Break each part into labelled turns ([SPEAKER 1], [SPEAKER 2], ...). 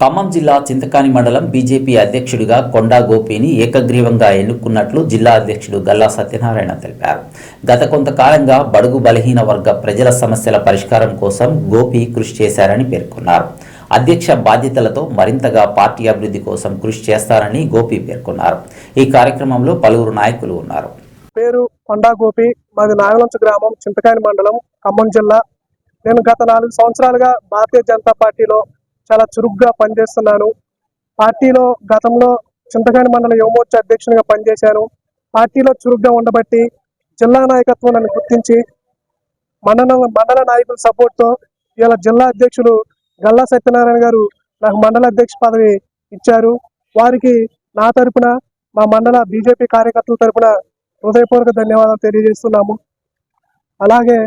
[SPEAKER 1] ఖమ్మం జిల్లా చింతకాని మండలం బీజేపీ అధ్యక్షుడిగా కొండా గోపిని ఏకగ్రీవంగా ఎన్నుకున్నట్లు జిల్లా అధ్యక్షుడు గల్లా సత్యనారాయణ తెలిపారు. గత కొంతకాలంగా బడుగు బలహీన వర్గ ప్రజల సమస్యల పరిష్కారం కోసం గోపి కృషి చేశారని పేర్కొన్నారు. అధ్యక్ష బాధ్యతలతో మరింతగా పార్టీ అభివృద్ధి కోసం కృషి చేస్తారని గోపి పేర్కొన్నారు. ఈ కార్యక్రమంలో పలువురు నాయకులు ఉన్నారు.
[SPEAKER 2] పేరు కొండా గోపి. మాది నాగలంచ గ్రామం చింతకాని మండలం ఖమ్మం జిల్లా. నేను గత నాలుగు సంవత్సరాలుగా భారతీయ జనతా పార్టీలో చాలా చురుగ్గా పనిచేస్తున్నాను. పార్టీలో గతంలో చింతకాని మండల యువమోర్చా అధ్యక్షునిగా పనిచేశాను. పార్టీలో చురుగ్గా ఉండబట్టి జిల్లా నాయకత్వం నన్ను గుర్తించి మండల మండల నాయకుల సపోర్ట్తో ఇలా జిల్లా అధ్యక్షులు గల్లా సత్యనారాయణ గారు నాకు మండల అధ్యక్ష పదవి ఇచ్చారు. వారికి నా తరపున మా మండల బీజేపీ కార్యకర్తల తరపున హృదయపూర్వక ధన్యవాదాలు తెలియజేస్తున్నాము. అలాగే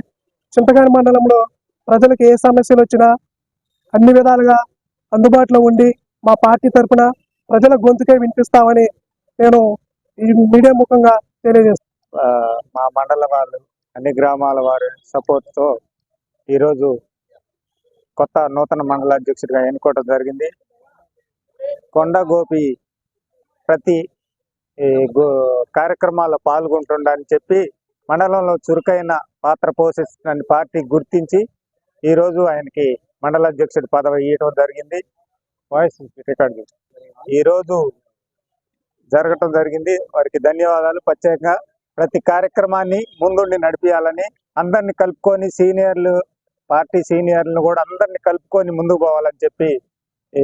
[SPEAKER 2] చింతకాని మండలంలో ప్రజలకు ఏ సమస్యలు వచ్చినా అన్ని విధాలుగా అందుబాటులో ఉండి మా పార్టీ తరపున ప్రజల గొంతుకే వినిపిస్తామని నేను ఈ మీడియా ముఖంగా తెలియజేస్తాను
[SPEAKER 3] మా మండల వాళ్ళు అన్ని గ్రామాల వారి సపోర్ట్తో ఈరోజు కొత్త నూతన మండల అధ్యక్షుడిగా ఎన్నుకోవడం జరిగింది. కొండ గోపి ప్రతి ఈ గో కార్యక్రమాల్లో పాల్గొంటుండని చెప్పి మండలంలో చురుకైన పాత్ర పోషిస్తున్న పార్టీ గుర్తించి ఈరోజు ఆయనకి మండల అధ్యక్షుడి పదవి ఇవ్వడం జరిగింది. వాయిస్ రికార్డ్ ఈరోజు జరగటం జరిగింది. వారికి ధన్యవాదాలు. ప్రత్యేకంగా ప్రతి కార్యక్రమాన్ని ముందుండి నడిపించాలని అందరిని కలుపుకొని సీనియర్లు పార్టీ సీనియర్లను కూడా అందరిని కలుపుకొని ముందుకు పోవాలని చెప్పి ఈ